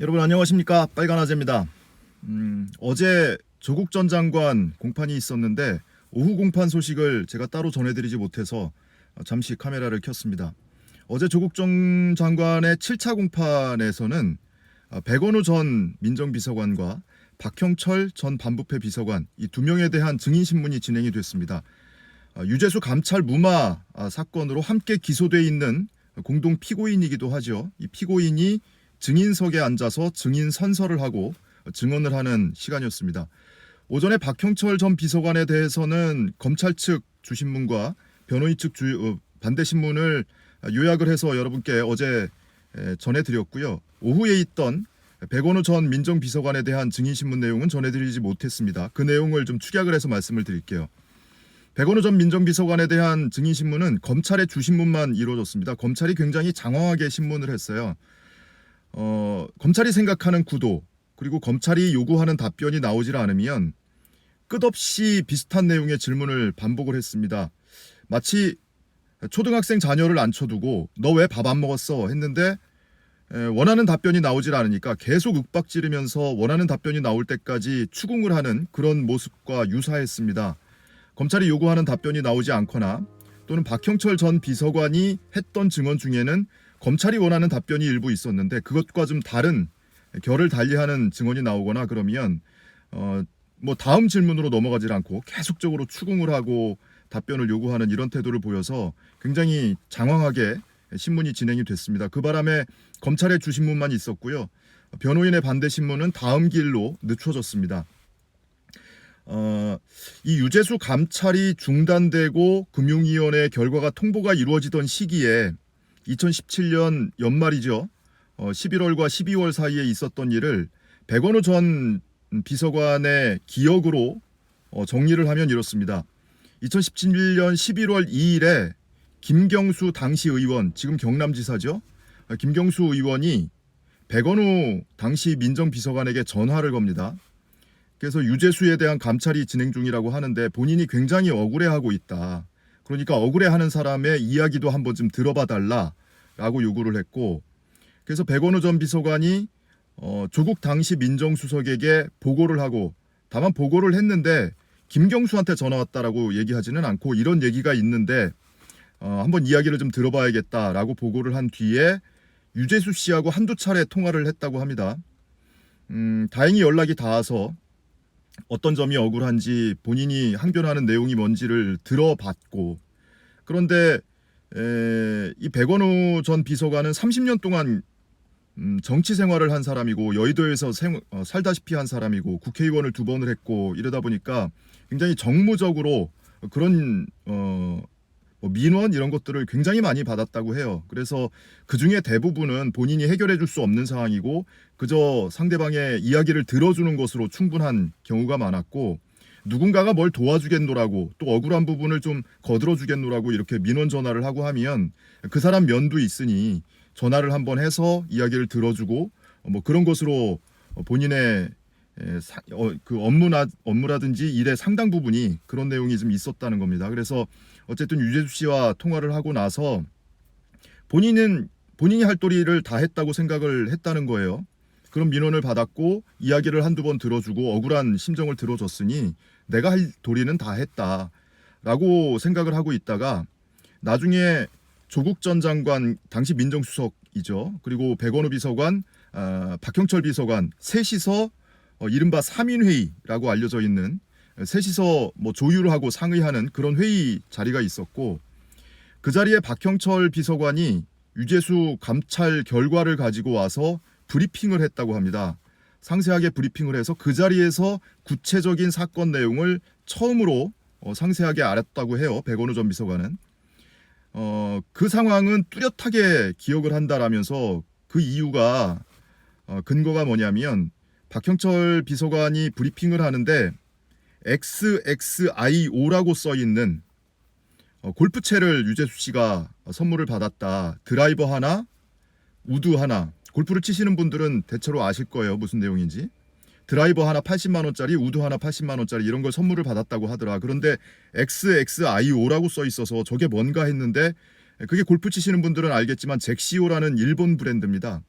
여러분 안녕하십니까 빨간 아재입니다. 음, 어제 조국 전 장관 공판이 있었는데 오후 공판 소식을 제가 따로 전해드리지 못해서 잠시 카메라를 켰습니다. 어제 조국 전 장관의 7차 공판에서는 백원우 전 민정비서관과 박형철 전 반부패 비서관 이 두 명에 대한 증인 신문이 진행이 됐습니다. 아, 유재수 감찰 무마 아, 사건으로 함께 기소돼 있는 공동 피고인이기도 하죠. 이 피고인이 증인석에 앉아서 증인 선서를 하고 증언을 하는 시간이었습니다. 오전에 박형철 전 비서관에 대해서는 검찰 측 주신문과 변호인 측 주, 어, 반대 신문을 요약을 해서 여러분께 어제 에, 전해드렸고요. 오후에 있던 백원우 전 민정비서관에 대한 증인 신문 내용은 전해드리지 못했습니다. 그 내용을 좀 축약을 해서 말씀을 드릴게요. 백원우 전 민정비서관에 대한 증인 신문은 검찰의 주신문만 이루어졌습니다. 검찰이 굉장히 장황하게 신문을 했어요. 어, 검찰이 생각하는 구도 그리고 검찰이 요구하는 답변이 나오질 않으면 끝없이 비슷한 내용의 질문을 반복을 했습니다. 마치 초등학생 자녀를 앉혀두고 너 왜 밥 안 먹었어 했는데 에, 원하는 답변이 나오질 않으니까 계속 윽박지르면서 원하는 답변이 나올 때까지 추궁을 하는 그런 모습과 유사했습니다. 검찰이 요구하는 답변이 나오지 않거나 또는 박형철 전 비서관이 했던 증언 중에는 검찰이 원하는 답변이 일부 있었는데 그것과 좀 다른 결을 달리하는 증언이 나오거나 그러면 어 뭐 다음 질문으로 넘어가질 않고 계속적으로 추궁을 하고 답변을 요구하는 이런 태도를 보여서 굉장히 장황하게 신문이 진행이 됐습니다. 그 바람에 검찰의 주신문만 있었고요. 변호인의 반대 신문은 다음 길로 늦춰졌습니다. 어, 이 유재수 감찰이 중단되고 금융위원회 결과가 통보가 이루어지던 시기에 2017년 연말이죠. 어, 11월과 12월 사이에 있었던 일을 백원우 전 비서관의 기억으로 어, 정리를 하면 이렇습니다. 2017년 11월 2일에 김경수 당시 의원, 지금 경남지사죠. 어, 김경수 의원이 백원우 당시 민정비서관에게 전화를 겁니다. 그래서 유재수에 대한 감찰이 진행 중이라고 하는데 본인이 굉장히 억울해하고 있다. 그러니까 억울해하는 사람의 이야기도 한번 좀 들어봐 달라 라고 요구를 했고 그래서 백원우 전 비서관이 어, 조국 당시 민정수석에게 보고를 하고 다만 보고를 했는데 김경수한테 전화 왔다라고 얘기하지는 않고 이런 얘기가 있는데 어, 한번 이야기를 좀 들어봐야겠다라고 보고를 한 뒤에 유재수 씨하고 한두 차례 통화를 했다고 합니다. 음, 다행히 연락이 닿아서 어떤 점이 억울한지 본인이 항변하는 내용이 뭔지를 들어봤고 그런데 에, 이 백원우 전 비서관은 30년 동안 음, 정치 생활을 한 사람이고 여의도에서 생, 어, 살다시피 한 사람이고 국회의원을 두 번을 했고 이러다 보니까 굉장히 정무적으로 그런 어, 뭐 민원 이런 것들을 굉장히 많이 받았다고 해요. 그래서 그 중에 대부분은 본인이 해결해 줄 수 없는 상황이고 그저 상대방의 이야기를 들어주는 것으로 충분한 경우가 많았고 누군가가 뭘 도와주겠노라고 또 억울한 부분을 좀 거들어 주겠노라고 이렇게 민원 전화를 하고 하면 그 사람 면도 있으니 전화를 한번 해서 이야기를 들어주고 어, 뭐 그런 것으로 본인의 어, 그 업무나 업무라든지 일의 상당 부분이 그런 내용이 좀 있었다는 겁니다. 그래서 어쨌든 유재수 씨와 통화를 하고 나서 본인은 본인이 할 도리를 다 했다고 생각을 했다는 거예요. 그런 민원을 받았고 이야기를 한두 번 들어주고 억울한 심정을 들어줬으니 내가 할 도리는 다 했다라고 생각을 하고 있다가 나중에 조국 전 장관 당시 민정수석이죠. 그리고 백원우 비서관, 아, 박형철 비서관 셋이서 어, 이른바 3인 회의라고 알려져 있는 셋이서 뭐 조율을 하고 상의하는 그런 회의 자리가 있었고 그 자리에 박형철 비서관이 유재수 감찰 결과를 가지고 와서 브리핑을 했다고 합니다. 상세하게 브리핑을 해서 그 자리에서 구체적인 사건 내용을 처음으로 어, 상세하게 알았다고 해요. 백원우 전 비서관은. 어, 그 상황은 뚜렷하게 기억을 한다라면서 그 이유가 어, 근거가 뭐냐면 박형철 비서관이 브리핑을 하는데 XXIO라고 써 있는 어, 골프채를 유재수 씨가 선물을 받았다. 드라이버 하나, 우드 하나. 골프를 치시는 분들은 대체로 아실 거예요. 무슨 내용인지. 드라이버 하나 80만 원짜리, 우드 하나 80만 원짜리 이런 걸 선물을 받았다고 하더라. 그런데 XXIO라고 써 있어서 저게 뭔가 했는데 그게 골프 치시는 분들은 알겠지만 잭시오라는 일본 브랜드입니다.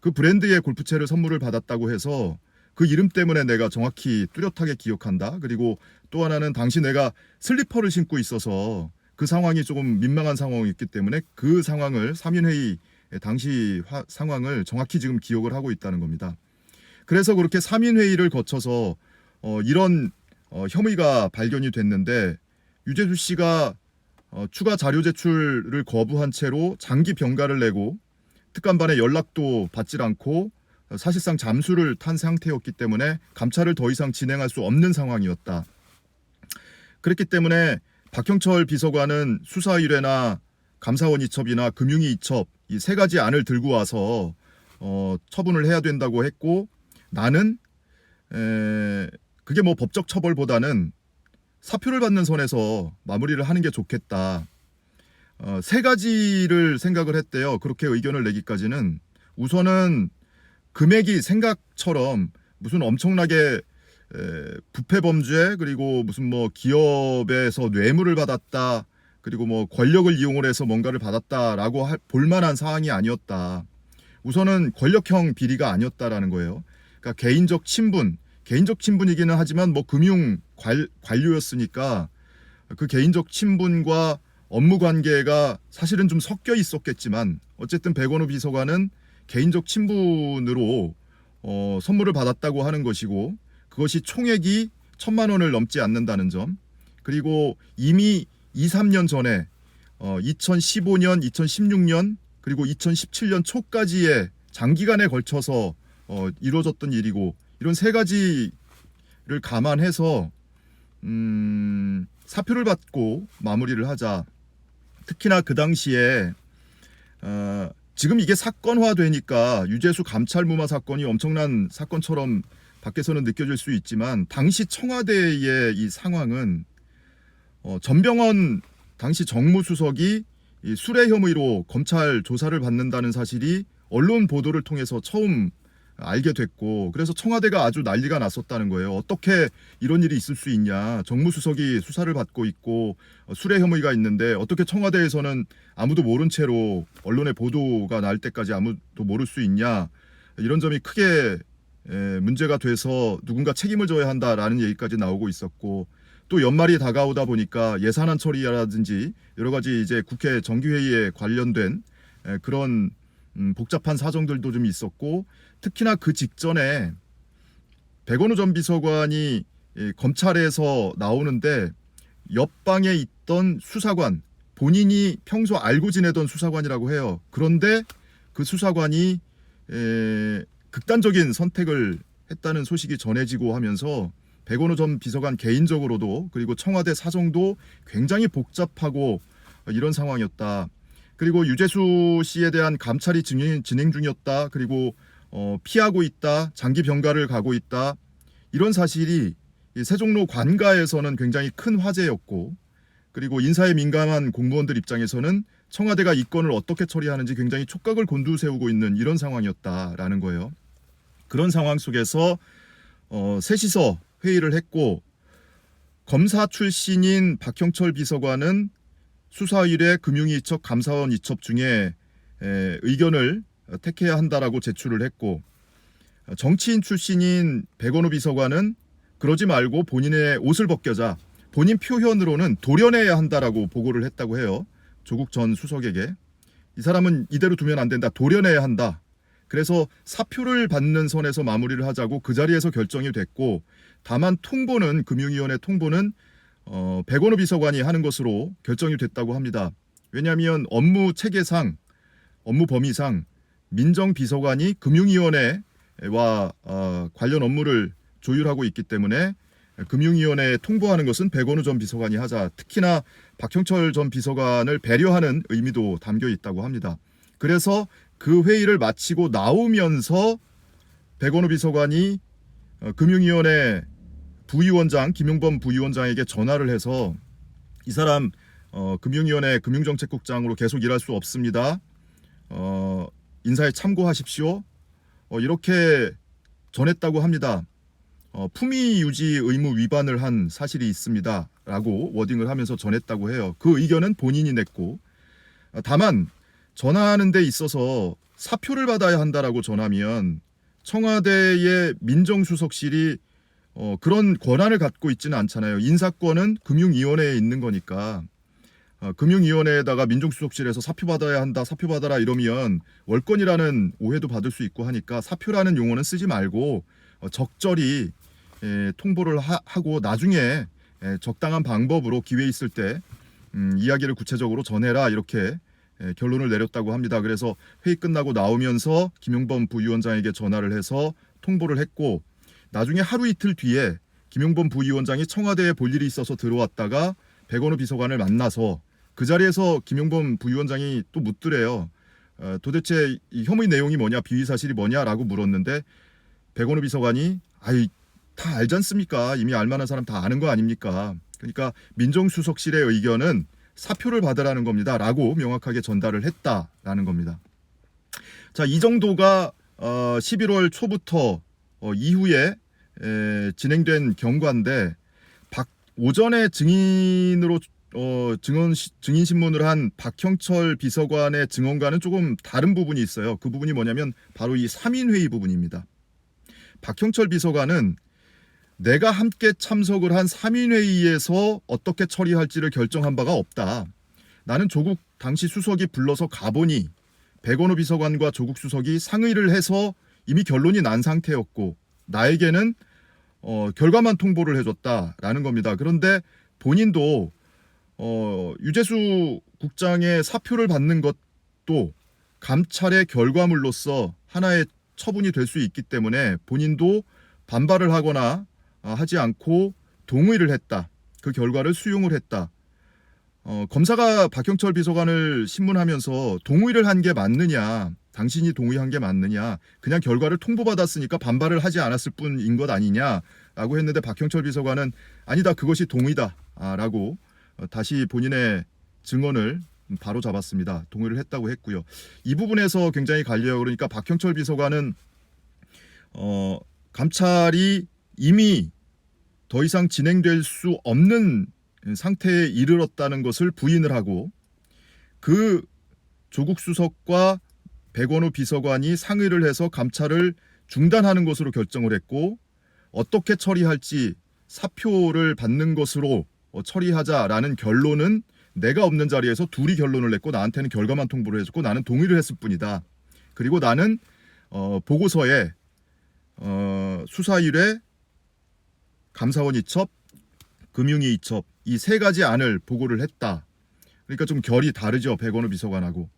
그 브랜드의 골프채를 선물을 받았다고 해서 그 이름 때문에 내가 정확히 뚜렷하게 기억한다. 그리고 또 하나는 당시 내가 슬리퍼를 신고 있어서 그 상황이 조금 민망한 상황이었기 때문에 그 상황을 3인회의 당시 화- 상황을 정확히 지금 기억을 하고 있다는 겁니다. 그래서 그렇게 3인 회의를 거쳐서 어, 이런 어, 혐의가 발견이 됐는데 유재수 씨가 어, 추가 자료 제출을 거부한 채로 장기 병가를 내고 특감반에 연락도 받질 않고 어, 사실상 잠수를 탄 상태였기 때문에 감찰을 더 이상 진행할 수 없는 상황이었다. 그렇기 때문에 박형철 비서관은 수사 의뢰나 감사원 이첩이나 금융위 이첩 이 세 가지 안을 들고 와서 어, 처분을 해야 된다고 했고 나는 에, 그게 뭐 법적 처벌보다는 사표를 받는 선에서 마무리를 하는 게 좋겠다. 어, 세 가지를 생각을 했대요. 그렇게 의견을 내기까지는 우선은 금액이 생각처럼 무슨 엄청나게 에, 부패 범죄 그리고 무슨 뭐 기업에서 뇌물을 받았다 그리고 뭐 권력을 이용을 해서 뭔가를 받았다라고 할- 볼 만한 사항이 아니었다. 우선은 권력형 비리가 아니었다라는 거예요. 그러니까 개인적 친분, 개인적 친분이기는 하지만 뭐 금융 관, 관료였으니까 그 개인적 친분과 업무 관계가 사실은 좀 섞여 있었겠지만 어쨌든 백원우 비서관은 개인적 친분으로 어, 선물을 받았다고 하는 것이고 그것이 총액이 천만 원을 넘지 않는다는 점 그리고 이미 2, 3년 전에 어, 2015년, 2016년 그리고 2017년 초까지의 장기간에 걸쳐서 어, 이루어졌던 일이고 이런 세 가지를 감안해서 음, 사표를 받고 마무리를 하자. 특히나 그 당시에 어, 지금 이게 사건화되니까 유재수 감찰 무마 사건이 엄청난 사건처럼 밖에서는 느껴질 수 있지만 당시 청와대의 이 상황은 어, 전병헌 당시 정무수석이 이 수뢰 혐의로 검찰 조사를 받는다는 사실이 언론 보도를 통해서 처음 알게 됐고 그래서 청와대가 아주 난리가 났었다는 거예요. 어떻게 이런 일이 있을 수 있냐? 정무수석이 수사를 받고 있고 어, 수뢰 혐의가 있는데 어떻게 청와대에서는 아무도 모른 채로 언론에 보도가 날 때까지 아무도 모를 수 있냐? 이런 점이 크게 에, 문제가 돼서 누군가 책임을 져야 한다라는 얘기까지 나오고 있었고 또 연말이 다가오다 보니까 예산안 처리라든지 여러 가지 이제 국회 정기회의에 관련된 에, 그런 음, 복잡한 사정들도 좀 있었고 특히나 그 직전에 백원우 전 비서관이 이 검찰에서 나오는데 옆방에 있던 수사관 본인이 평소 알고 지내던 수사관이라고 해요. 그런데 그 수사관이 에, 극단적인 선택을 했다는 소식이 전해지고 하면서 백원우 전 비서관 개인적으로도 그리고 청와대 사정도 굉장히 복잡하고 이런 상황이었다. 그리고 유재수 씨에 대한 감찰이 진행, 중이었다. 그리고 어, 피하고 있다. 장기 병가를 가고 있다. 이런 사실이 이 세종로 관가에서는 굉장히 큰 화제였고 그리고 인사에 민감한 공무원들 입장에서는 청와대가 이 건을 어떻게 처리하는지 굉장히 촉각을 곤두세우고 있는 이런 상황이었다라는 거예요. 그런 상황 속에서 어, 셋이서 회의를 했고 검사 출신인 박형철 비서관은 수사 일에 금융위 이첩 감사원 이첩 중에 에, 의견을 택해야 한다라고 제출을 했고 어, 정치인 출신인 백원우 비서관은 그러지 말고 본인의 옷을 벗겨자 본인 표현으로는 도려내야 한다라고 보고를 했다고 해요. 조국 전 수석에게 이 사람은 이대로 두면 안 된다. 도려내야 한다. 그래서 사표를 받는 선에서 마무리를 하자고 그 자리에서 결정이 됐고 다만 통보는 금융위원회 통보는 어, 백원우 비서관이 하는 것으로 결정이 됐다고 합니다. 왜냐하면 업무 체계상 업무 범위상 민정 비서관이 금융위원회와 어, 관련 업무를 조율하고 있기 때문에 금융위원회에 통보하는 것은 백원우 전 비서관이 하자. 특히나 박형철 전 비서관을 배려하는 의미도 담겨 있다고 합니다. 그래서 그 회의를 마치고 나오면서 백원우 비서관이 어, 금융위원회 부위원장 김용범 부위원장에게 전화를 해서 이 사람 어, 금융위원회 금융정책국장으로 계속 일할 수 없습니다. 어, 인사에 참고하십시오. 어, 이렇게 전했다고 합니다. 어, 품위 유지 의무 위반을 한 사실이 있습니다 라고 워딩을 하면서 전했다고 해요. 그 의견은 본인이 냈고 어, 다만 전화하는 데 있어서 사표를 받아야 한다라고 전하면 청와대의 민정수석실이 어, 그런 권한을 갖고 있지는 않잖아요. 인사권은 금융위원회에 있는 거니까. 어, 금융위원회에다가 민정수석실에서 사표 받아야 한다, 사표 받아라 이러면 월권이라는 오해도 받을 수 있고 하니까 사표라는 용어는 쓰지 말고 어, 적절히 에, 통보를 하, 고 나중에 에, 적당한 방법으로 기회 있을 때 음, 이야기를 구체적으로 전해라 이렇게 에, 결론을 내렸다고 합니다. 그래서 회의 끝나고 나오면서 김용범 부위원장에게 전화를 해서 통보를 했고 나중에 하루 이틀 뒤에 김용범 부위원장이 청와대에 볼 일이 있어서 들어왔다가 백원우 비서관을 만나서 그 자리에서 김용범 부위원장이 또 묻더래요. 어, 도대체 이 혐의 내용이 뭐냐, 비위 사실이 뭐냐라고 물었는데 백원우 비서관이 아이 다 알지 않습니까? 이미 알만한 사람 다 아는 거 아닙니까? 그러니까 민정수석실의 의견은 사표를 받으라는 겁니다 라고 명확하게 전달을 했다라는 겁니다. 자, 이 정도가 어, 11월 초부터 어, 이후에 에, 진행된 경과인데 박, 오전에 증인으로 어, 증언 시- 증인 신문을 한 박형철 비서관의 증언과는 조금 다른 부분이 있어요. 그 부분이 뭐냐면 바로 이 3인 회의 부분입니다. 박형철 비서관은 내가 함께 참석을 한 3인 회의에서 어떻게 처리할지를 결정한 바가 없다. 나는 조국 당시 수석이 불러서 가보니 백원호 비서관과 조국 수석이 상의를 해서 이미 결론이 난 상태였고 나에게는 어, 결과만 통보를 해줬다라는 겁니다. 그런데 본인도 어, 유재수 국장의 사표를 받는 것도 감찰의 결과물로서 하나의 처분이 될 수 있기 때문에 본인도 반발을 하거나 아, 하지 않고 동의를 했다. 그 결과를 수용을 했다. 어, 검사가 박형철 비서관을 신문하면서 동의를 한 게 맞느냐, 당신이 동의한 게 맞느냐, 그냥 결과를 통보받았으니까 반발을 하지 않았을 뿐인 것 아니냐라고 했는데 박형철 비서관은 아니다, 그것이 동의다. 아, 라고 어, 다시 본인의 증언을 바로 잡았습니다. 동의를 했다고 했고요. 이 부분에서 굉장히 갈려요. 그러니까 박형철 비서관은 어, 감찰이 이미 더 이상 진행될 수 없는 상태에 이르렀다는 것을 부인을 하고 그 조국 수석과 백원우 비서관이 상의를 해서 감찰을 중단하는 것으로 결정을 했고 어떻게 처리할지 사표를 받는 것으로 어, 처리하자라는 결론은 내가 없는 자리에서 둘이 결론을 냈고 나한테는 결과만 통보를 해줬고 나는 동의를 했을 뿐이다. 그리고 나는 어, 보고서에 어, 수사 일회 감사원 이첩, 금융위 이첩 이 세 가지 안을 보고를 했다. 그러니까 좀 결이 다르죠 백원우 비서관하고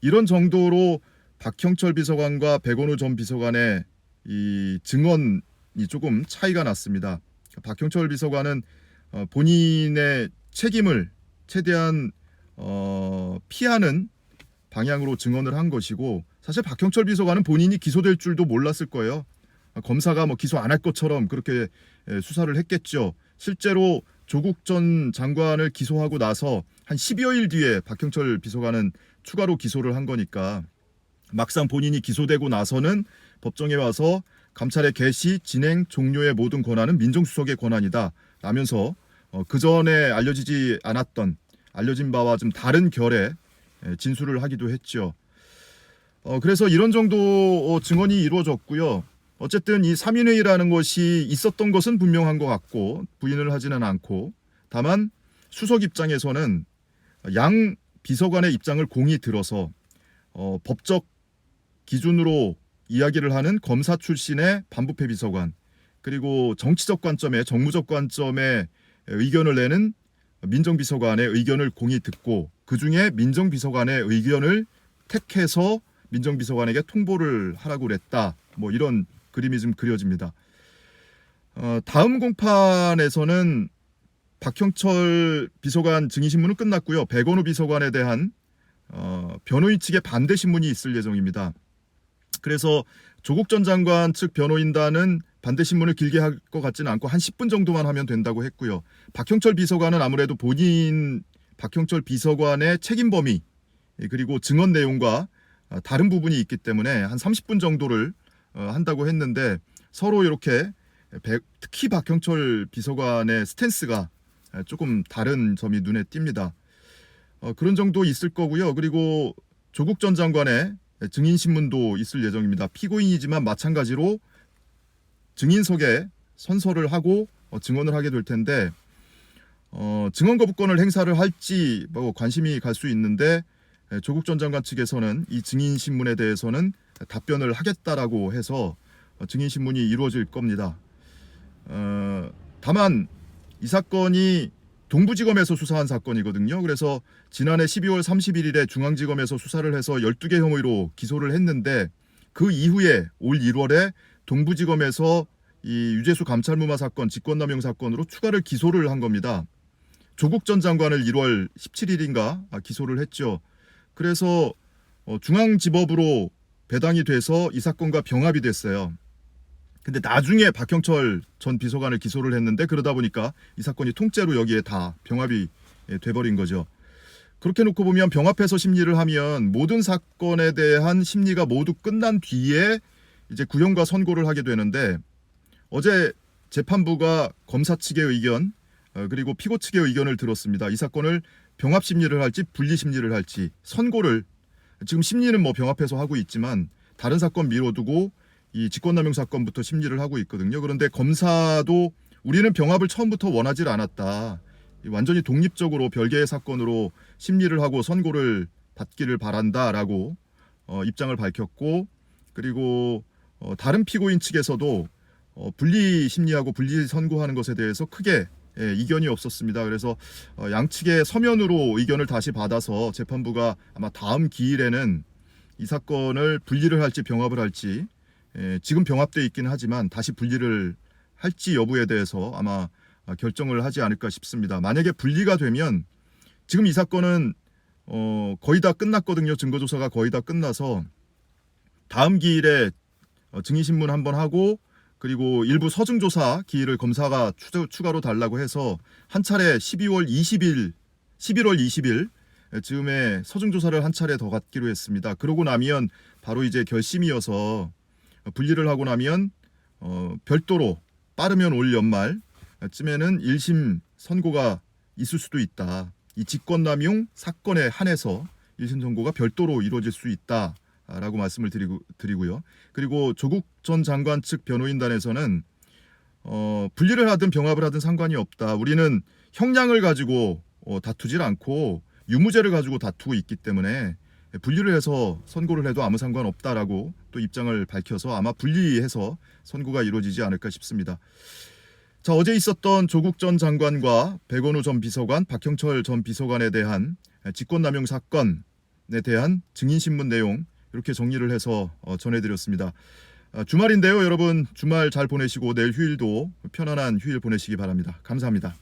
이런 정도로 박형철 비서관과 백원우 전 비서관의 이 증언이 조금 차이가 났습니다. 박형철 비서관은 어, 본인의 책임을 최대한 어, 피하는 방향으로 증언을 한 것이고 사실 박형철 비서관은 본인이 기소될 줄도 몰랐을 거예요. 검사가 뭐 기소 안 할 것처럼 그렇게 예, 수사를 했겠죠. 실제로 조국 전 장관을 기소하고 나서 한 10여일 뒤에 박형철 비서관은 추가로 기소를 한 거니까 막상 본인이 기소되고 나서는 법정에 와서 감찰의 개시, 진행, 종료의 모든 권한은 민정수석의 권한이다. 라면서 어, 그 전에 알려지지 않았던 알려진 바와 좀 다른 결의 예, 진술을 하기도 했죠. 어, 그래서 이런 정도 어, 증언이 이루어졌고요. 어쨌든 이 3인회의라는 것이 있었던 것은 분명한 것 같고 부인을 하지는 않고 다만 수석 입장에서는 양 비서관의 입장을 공히 들어서 어, 법적 기준으로 이야기를 하는 검사 출신의 반부패 비서관 그리고 정치적 관점에 정무적 관점에 의견을 내는 민정비서관의 의견을 공히 듣고 그 중에 민정비서관의 의견을 택해서 민정비서관에게 통보를 하라고 그랬다. 뭐 이런 그림이 좀 그려집니다. 어, 다음 공판에서는 박형철 비서관 증인 신문은 끝났고요. 백원우 비서관에 대한 어, 변호인 측의 반대 신문이 있을 예정입니다. 그래서 조국 전 장관 측 변호인단은 반대 신문을 길게 할 것 같지는 않고 한 10분 정도만 하면 된다고 했고요. 박형철 비서관은 아무래도 본인 박형철 비서관의 책임 범위 그리고 증언 내용과 어, 다른 부분이 있기 때문에 한 30분 정도를 어, 한다고 했는데 서로 이렇게 백- 특히 박형철 비서관의 스탠스가 조금 다른 점이 눈에 띕니다. 어, 그런 정도 있을 거고요. 그리고 조국 전 장관의 증인 신문도 있을 예정입니다. 피고인이지만 마찬가지로 증인석에 선서를 하고 어, 증언을 하게 될 텐데 어, 증언 거부권을 행사를 할지 뭐 관심이 갈 수 있는데 에, 조국 전 장관 측에서는 이 증인 신문에 대해서는 답변을 하겠다라고 해서 어, 증인 신문이 이루어질 겁니다. 어, 다만 이 사건이 동부지검에서 수사한 사건이거든요. 그래서 지난해 12월 31일에 중앙지검에서 수사를 해서 12개 혐의로 기소를 했는데 그 이후에 올 1월에 동부지검에서 이 유재수 감찰무마 사건, 직권남용 사건으로 추가를 기소를 한 겁니다. 조국 전 장관을 1월 17일인가 아, 기소를 했죠. 그래서 어, 중앙지법으로 배당이 돼서 이 사건과 병합이 됐어요. 근데 나중에 박형철 전 비서관을 기소를 했는데 그러다 보니까 이 사건이 통째로 여기에 다 병합이 예, 돼버린 거죠. 그렇게 놓고 보면 병합해서 심리를 하면 모든 사건에 대한 심리가 모두 끝난 뒤에 이제 구형과 선고를 하게 되는데 어제 재판부가 검사 측의 의견 어, 그리고 피고 측의 의견을 들었습니다. 이 사건을 병합 심리를 할지 분리 심리를 할지 선고를 지금 심리는 뭐 병합해서 하고 있지만 다른 사건 미뤄두고 이 직권남용 사건부터 심리를 하고 있거든요. 그런데 검사도 우리는 병합을 처음부터 원하지 않았다. 이 완전히 독립적으로 별개의 사건으로 심리를 하고 선고를 받기를 바란다라고 어, 입장을 밝혔고 그리고 어, 다른 피고인 측에서도 어, 분리 심리하고 분리 선고하는 것에 대해서 크게 예, 이견이 없었습니다. 그래서 어, 양측의 서면으로 의견을 다시 받아서 재판부가 아마 다음 기일에는 이 사건을 분리를 할지 병합을 할지 예, 지금 병합돼 있기는 하지만 다시 분리를 할지 여부에 대해서 아마 아, 결정을 하지 않을까 싶습니다. 만약에 분리가 되면 지금 이 사건은 어, 거의 다 끝났거든요. 증거 조사가 거의 다 끝나서 다음 기일에 어, 증인 신문 한번 하고 그리고 일부 서증 조사 기일을 검사가 추, 추가로 달라고 해서 한 차례 12월 20일 11월 20일 즈음에 서증 조사를 한 차례 더 갖기로 했습니다. 그러고 나면 바로 이제 결심이어서 분리를 하고 나면 어, 별도로 빠르면 올 연말 쯤에는 1심 선고가 있을 수도 있다. 이 직권남용 사건에 한해서 1심 선고가 별도로 이루어질 수 있다 라고 말씀을 드리고, 드리고요. 그리고 조국 전 장관 측 변호인단에서는 어, 분리를 하든 병합을 하든 상관이 없다. 우리는 형량을 가지고 어, 다투질 않고 유무죄를 가지고 다투고 있기 때문에 분리를 해서 선고를 해도 아무 상관 없다라고 또 입장을 밝혀서 아마 분리해서 선고가 이루어지지 않을까 싶습니다. 자, 어제 있었던 조국 전 장관과 백원우 전 비서관, 박형철 전 비서관에 대한 직권남용 사건에 대한 증인신문 내용 이렇게 정리를 해서 어, 전해드렸습니다. 아, 주말인데요, 여러분 주말 잘 보내시고 내일 휴일도 편안한 휴일 보내시기 바랍니다. 감사합니다.